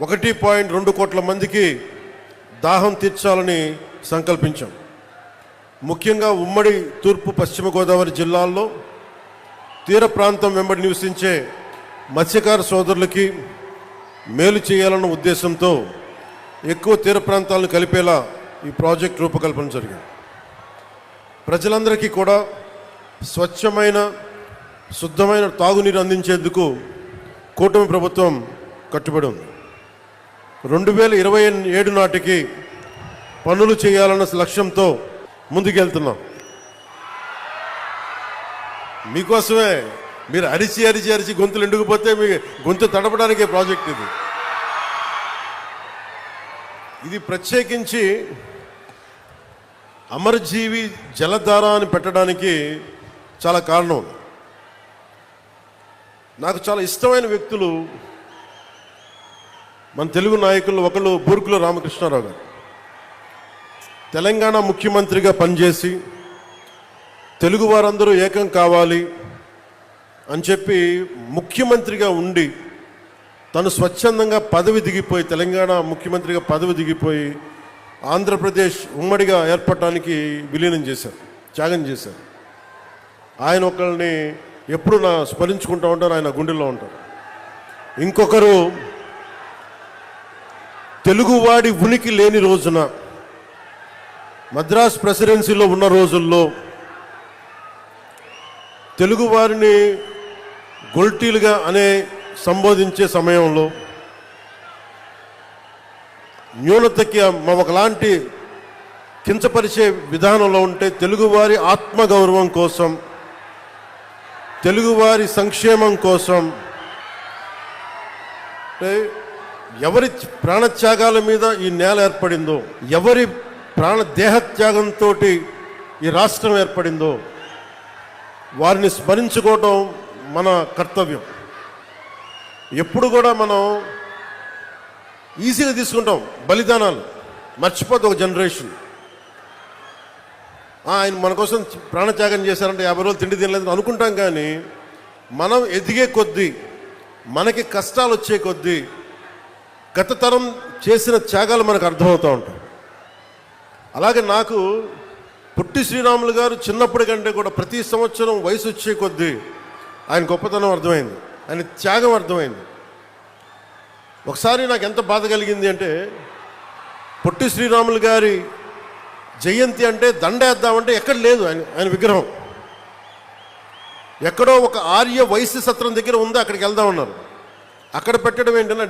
ఒకటి పాయింట్ రెండు కోట్ల మందికి దాహం తీర్చాలని సంకల్పించాం. ముఖ్యంగా ఉమ్మడి తూర్పు పశ్చిమ గోదావరి జిల్లాల్లో తీర ప్రాంతం వెంబడి నివసించే మత్స్యకార సోదరులకి మేలు చేయాలన్న ఉద్దేశంతో ఎక్కువ తీర ప్రాంతాలను కలిపేలా ఈ ప్రాజెక్ట్ రూపకల్పన జరిగింది. ప్రజలందరికీ కూడా స్వచ్ఛమైన శుద్ధమైన తాగునీరు అందించేందుకు కూటమి ప్రభుత్వం కట్టుబడి ఉంది. రెండు వేల ఇరవై ఏడు నాటికి పనులు చేయాలన్న లక్ష్యంతో ముందుకెళ్తున్నాం. మీకోసమే మీరు అరిచి అరిచి అరిచి గొంతులు ఎండుకుపోతే మీ గొంతు తడపడానికే ప్రాజెక్ట్ ఇది. ఇది ప్రత్యేకించి అమరజీవి జలధార అని పెట్టడానికి చాలా కారణం. నాకు చాలా ఇష్టమైన వ్యక్తులు మన తెలుగు నాయకులు ఒకళ్ళు బూర్కుల రామకృష్ణారావు గారు. తెలంగాణ ముఖ్యమంత్రిగా పనిచేసి తెలుగు వారందరూ ఏకం కావాలి అని చెప్పి ముఖ్యమంత్రిగా ఉండి తను స్వచ్ఛందంగా పదవి దిగిపోయి తెలంగాణ ముఖ్యమంత్రిగా పదవి దిగిపోయి ఆంధ్రప్రదేశ్ ఉమ్మడిగా ఏర్పడటానికి విలీనం చేశారు త్యాగం చేశారు. ఆయన ఒకరిని ఎప్పుడు నా స్మరించుకుంటూ ఉంటారు ఆయన గుండెల్లో ఉంటారు. ఇంకొకరు తెలుగువాడి ఉనికి లేని రోజున మద్రాస్ ప్రెసిడెన్సీలో ఉన్న రోజుల్లో తెలుగువారిని గొల్టీలుగా అనే సంబోధించే సమయంలో న్యూనతకి మా ఒకలాంటి కించపరిచే విధానంలో ఉంటే తెలుగువారి ఆత్మగౌరవం కోసం తెలుగువారి సంక్షేమం కోసం అంటే ఎవరి ప్రాణత్యాగాల మీద ఈ నేల ఏర్పడిందో ఎవరి ప్రాణ దేహత్యాగంతో ఈ రాష్ట్రం ఏర్పడిందో వారిని స్మరించుకోవడం మన కర్తవ్యం. ఎప్పుడు కూడా మనం ఈజీగా తీసుకుంటాం బలిదానాలు. మర్చిపోతే ఒక జనరేషన్. ఆయన మన కోసం ప్రాణత్యాగం చేశారంటే యాభై రోజులు తిండి తినలేదు అనుకుంటాం కానీ మనం ఎదిగే కొద్దీ మనకి కష్టాలు వచ్చే కొద్దీ గత తరం చేసిన త్యాగాలు మనకు అర్థమవుతూ ఉంటాయి. అలాగే నాకు పుట్టి శ్రీరాములు గారు చిన్నప్పటి కంటే కూడా ప్రతి సంవత్సరం వయసు వచ్చే కొద్దీ ఆయన గొప్పతనం అర్థమైంది. ఆయన త్యాగం అర్థమైంది. ఒకసారి నాకు ఎంత బాధ కలిగింది అంటే పొట్టి శ్రీరాములు గారి జయంతి అంటే దండేద్దామంటే ఎక్కడ లేదు ఆయన ఆయన విగ్రహం. ఎక్కడో ఒక ఆర్య వైశ్య సత్రం దగ్గర ఉంది అక్కడికి వెళ్దామన్నారు. అక్కడ పెట్టడం ఏంటని